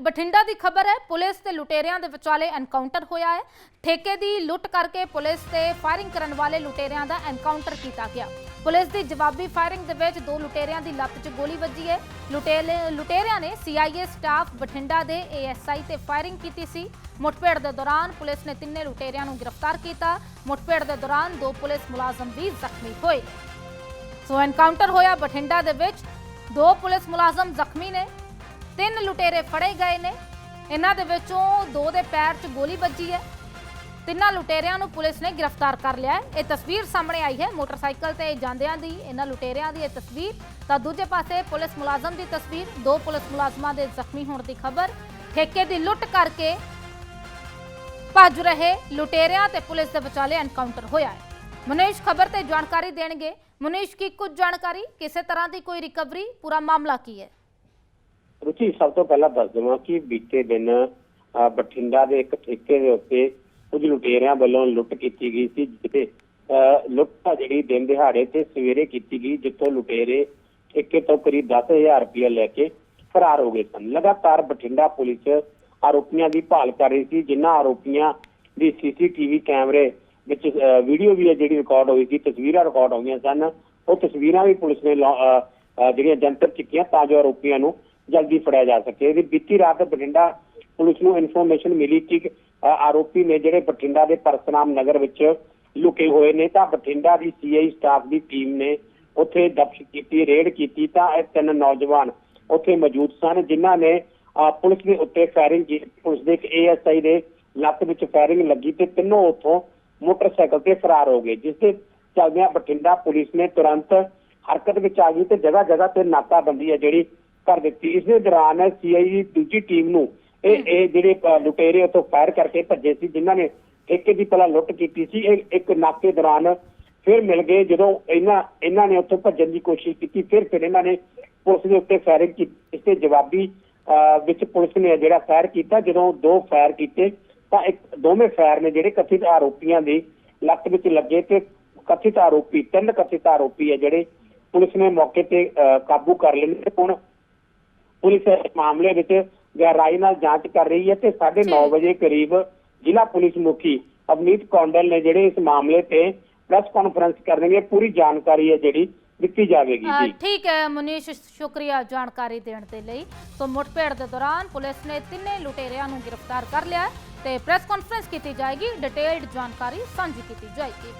ਬਠਿੰਡਾ ਦੀ ਖਬਰ ਹੈ, ਪੁਲਿਸ ਤੇ ਲੁਟੇਰਿਆਂ ਦੇ ਵਿਚਾਲੇ ਐਨਕਾਊਂਟਰ ਹੋਇਆ ਹੈ। ਠੇਕੇ ਦੀ ਲੁੱਟ ਕਰਕੇ ਪੁਲਿਸ ਤੇ ਫਾਇਰਿੰਗ ਕਰਨ ਵਾਲੇ ਲੁਟੇਰਿਆਂ ਦਾ ਐਨਕਾਊਂਟਰ ਕੀਤਾ ਗਿਆ। ਪੁਲਿਸ ਦੀ ਜਵਾਬੀ ਫਾਇਰਿੰਗ ਦੇ ਵਿੱਚ ਦੋ ਲੁਟੇਰਿਆਂ ਦੀ ਲੱਤ 'ਚ ਗੋਲੀ ਵੱਜੀ ਹੈ। ਲੁਟੇਲੇ, ਲੁਟੇਰਿਆਂ ਨੇ ਸੀਆਈਏ ਸਟਾਫ ਬਠਿੰਡਾ ਦੇ ਏਐਸਆਈ ਤੇ ਫਾਇਰਿੰਗ ਕੀਤੀ ਸੀ। ਮੁਠਭੇੜ ਦੇ ਦੌਰਾਨ ਪੁਲਿਸ ਨੇ ਤਿੰਨੇ ਲੁਟੇਰਿਆਂ ਨੂੰ ਗ੍ਰਿਫਤਾਰ ਕੀਤਾ। ਮੁਠਭੇੜ ਦੇ ਦੌਰਾਨ ਦੋ ਪੁਲਿਸ ਮੁਲਾਜ਼ਮ ਵੀ ਜ਼ਖਮੀ ਹੋਏ। ਸੋ ਐਨਕਾਊਂਟਰ ਹੋਇਆ ਬਠਿੰਡਾ ਦੇ ਵਿੱਚ। ਦੋ ਪੁਲਿਸ ਮੁਲਾਜ਼ਮ ਜ਼ਖਮੀ ਨੇ। ਤਿੰਨ ਲੁਟੇਰੇ ਫੜੇ ਗਏ ਨੇ। ਇਹਨਾਂ ਦੇ ਵਿੱਚੋਂ ਦੋ ਦੇ ਪੈਰ 'ਚ ਗੋਲੀ ਵੱਜੀ ਹੈ। ਤਿੰਨਾਂ ਲੁਟੇਰਿਆਂ ਨੂੰ ਪੁਲਿਸ ਨੇ ਗ੍ਰਿਫਤਾਰ ਕਰ ਲਿਆ ਹੈ। ਇਹ ਤਸਵੀਰ ਸਾਹਮਣੇ ਆਈ ਹੈ। ਮੋਟਰਸਾਈਕਲ ਤੇ ਜਾਂਦਿਆਂ ਦੀ, ਇਹਨਾਂ ਲੁਟੇਰਿਆਂ ਦੀ ਇਹ ਤਸਵੀਰ। ਤਾਂ ਦੂਜੇ ਪਾਸੇ ਪੁਲਿਸ ਮੁਲਾਜ਼ਮ ਦੀ ਤਸਵੀਰ। ਦੋ ਪੁਲਿਸ ਮੁਲਾਜ਼ਮਾਂ ਦੇ ਜ਼ਖਮੀ ਹੋਣ ਦੀ ਖਬਰ। ਠੇਕੇ ਦੀ ਲੁੱਟ ਕਰਕੇ ਭੱਜ ਰਹੇ ਲੁਟੇਰਿਆਂ ਤੇ ਪੁਲਿਸ ਦੇ ਵਿਚਾਲੇ ਐਨਕਾਊਂਟਰ ਹੋਇਆ ਹੈ। ਮਨੀਸ਼ ਖਬਰ ਤੇ ਜਾਣਕਾਰੀ ਦੇਣਗੇ। ਮਨੀਸ਼ ਕੀ ਕੁਝ ਜਾਣਕਾਰੀ? ਕਿਸੇ ਤਰ੍ਹਾਂ ਦੀ ਕੋਈ ਰਿਕਵਰੀ ਪੂਰਾ ਮਾਮਲਾ ਕੀ ਹੈ? ਰੁਚੀ ਸਭ ਤੋਂ ਪਹਿਲਾਂ ਦੱਸ ਦੇਵਾਂ ਕਿ ਬੀਤੇ ਦਿਨ ਅ, ਬਠਿੰਡਾ ਦੇ ਇੱਕ ਠੇਕੇ ਦੇ ਉੱਤੇ ਕੁਝ ਲੁਟੇਰਿਆਂ ਵੱਲੋਂ ਲੁੱਟ ਕੀਤੀ ਗਈ ਸੀ ਜਿੱਥੇ ਅ, ਲੁੱਟ ਜਿਹੜੀ ਦਿਨ ਦਿਹਾੜੇ ਤੇ ਸਵੇਰੇ ਕੀਤੀ ਗਈ ਜਿੱਥੋਂ ਲੁਟੇਰੇ ਠੇਕੇ ਤੋਂ ਕਰੀਬ 10000 ਰੁਪਏ ਲੈ ਕੇ ਫਰਾਰ ਹੋ ਗਏ ਸਨ। ਲਗਾਤਾਰ ਬਠਿੰਡਾ ਪੁਲਿਸ ਆਰੋਪੀਆਂ ਦੀ ਭਾਲ ਕਰ ਰਹੀ ਸੀ ਜਿਨ੍ਹਾਂ ਆਰੋਪੀਆਂ ਦੀ ਸੀਸੀਟੀਵੀ ਕੈਮਰੇ ਵਿੱਚ ਵੀਡੀਓ ਵੀ ਜਿਹੜੀ ਰਿਕਾਰਡ ਹੋਈ ਸੀ ਤਸਵੀਰਾਂ ਰਿਕਾਰਡ ਹੋਈਆਂ ਸਨ। ਉਹ ਤਸਵੀਰਾਂ ਵੀ ਪੁਲਿਸ ਨੇ ਜਿਹੜੀਆਂ ਜਨਤਕ ਕੀਤੀਆਂ ਤਾਂ ਜੋ ਆਰੋਪੀਆਂ ਨੂੰ ਜਲਦੀ ਫੜਿਆ ਜਾ ਸਕੇ। ਇਹਦੀ ਬੀਤੀ ਰਾਤ ਬਠਿੰਡਾ ਪੁਲਿਸ ਨੂੰ ਇਨਫੋਰਮੇਸ਼ਨ ਮਿਲੀ ਕਿ ਆਰੋਪੀ ਨੇ ਜਿਹੜੇ ਬਠਿੰਡਾ ਦੇ ਪਰਸਨਾਮ ਨਗਰ ਵਿੱਚ ਲੁਕੇ ਹੋਏ ਨੇ ਤਾਂ ਬਠਿੰਡਾ ਦੀ ਸੀਆਈ ਸਟਾਫ ਦੀ ਟੀਮ ਨੇ ਉੱਥੇ ਦਬਸ਼ ਕੀਤੀ ਰੇਡ ਕੀਤੀ ਤਾਂ ਇਹ ਤਿੰਨ ਨੌਜਵਾਨ ਉੱਥੇ ਮੌਜੂਦ ਸਨ ਜਿਨ੍ਹਾਂ ਨੇ ਅ, ਪੁਲਿਸ ਦੇ ਉੱਤੇ ਫਾਇਰਿੰਗ ਕੀਤੀ ਪੁਲਿਸ ਦੇ ਇੱਕ ਏਐਸਆਈ ਦੇ ਲੱਤ ਵਿੱਚ ਫਾਇਰਿੰਗ ਲੱਗੀ ਤੇ ਤਿੰਨੋਂ ਉੱਥੋਂ ਮੋਟਰਸਾਈਕਲ ਤੇ ਫਰਾਰ ਹੋ ਗਏ ਜਿਸ ਦੇ ਚੱਲਦਿਆਂ ਬਠਿੰਡਾ ਪੁਲਿਸ ਨੇ ਤੁਰੰਤ ਹਰਕਤ ਵਿੱਚ ਆ ਗਈ ਤੇ ਜਗ੍ਹਾ ਜਗ੍ਹਾ ਤੇ ਨਾਕਾਬੰਦੀ ਹੈ ਜਿਹੜੀ ਕਰ ਦਿੱਤੀ। ਇਸ ਦੇ ਦੌਰਾਨ ਸੀਆਈ ਦੀ ਦੂਜੀ ਟੀਮ ਨੂੰ ਇਹ ਇਹ ਜਿਹੜੇ ਲੁਟੇਰੇ ਉੱਥੋਂ ਫਾਇਰ ਕਰਕੇ ਭੱਜੇ ਸੀ ਜਿਨ੍ਹਾਂ ਨੇ ਠੇਕੇ ਦੀ ਪਹਿਲਾਂ ਲੁੱਟ ਕੀਤੀ ਸੀ। ਇਹ ਇੱਕ ਨਾਕੇ ਦੌਰਾਨ ਫਿਰ ਮਿਲ ਗਏ। ਜਦੋਂ ਇਹਨਾਂ ਇਹਨਾਂ ਨੇ ਉੱਥੋਂ ਭੱਜਣ ਦੀ ਕੋਸ਼ਿਸ਼ ਕੀਤੀ ਫਿਰ ਫਿਰ ਇਹਨਾਂ ਨੇ ਪੁਲਿਸ ਦੇ ਉੱਤੇ ਫਾਇਰਿੰਗ ਕੀਤੀ ਇਸ ਤੇ ਜਵਾਬੀ ਵਿੱਚ ਪੁਲਿਸ ਨੇ ਜਿਹੜਾ ਫਾਇਰ ਕੀਤਾ ਜਦੋਂ ਦੋ ਫਾਇਰ ਕੀਤੇ ਤਾਂ ਇੱਕ ਦੋਵੇਂ ਫਾਇਰ ਨੇ ਜਿਹੜੇ ਕਥਿਤ ਆਰੋਪੀਆਂ ਦੀ ਲੱਤ ਵਿੱਚ ਲੱਗੇ ਤੇ ਕਥਿਤ ਆਰੋਪੀ ਤਿੰਨ ਕਥਿਤ ਆਰੋਪੀ ਹੈ ਜਿਹੜੇ ਪੁਲਿਸ ਨੇ ਮੌਕੇ ਤੇ ਕਾਬੂ ਕਰ ਲਏ ਨੇ ਹੁਣ ਪੁਲਿਸ ਇਸ ਮਾਮਲੇ ਵਿੱਚ ਗਹਿਰਾਈ ਨਾਲ ਜਾਂਚ ਕਰ ਰਹੀ ਹੈ ਤੇ 9:30 ਵਜੇ ਕਰੀਬ ਜ਼ਿਲ੍ਹਾ ਪੁਲਿਸ ਮੁਖੀ ਅਵਨੀਤ ਕੌਂਡਲ ਨੇ ਜਿਹੜੇ ਇਸ ਮਾਮਲੇ ਤੇ ਪ੍ਰੈਸ ਕਾਨਫਰੰਸ ਕਰਨਗੇ ਪੂਰੀ ਜਾਣਕਾਰੀ ਹੈ ਜਿਹੜੀ ਦਿੱਤੀ ਜਾਵੇਗੀ ਜੀ। ਠੀਕ ਹੈ ਮਨੀਸ਼ ਸ਼ੁਕਰੀਆ ਜਾਣਕਾਰੀ ਦੇਣ ਦੇ ਲਈ। ਸੋ ਮੁਠਭੇੜ ਦੇ ਦੌਰਾਨ ਪੁਲਿਸ ਨੇ ਤਿੰਨੇ ਲੁਟੇਰਿਆਂ ਨੂੰ ਗ੍ਰਿਫਤਾਰ ਕਰ ਲਿਆ ਤੇ ਪ੍ਰੈਸ ਕਾਨਫਰੰਸ ਕੀਤੀ ਜਾਏਗੀ ਡਿਟੇਲਡ ਜਾਣਕਾਰੀ ਸਾਂਝੀ ਕੀਤੀ ਜਾਏਗੀ।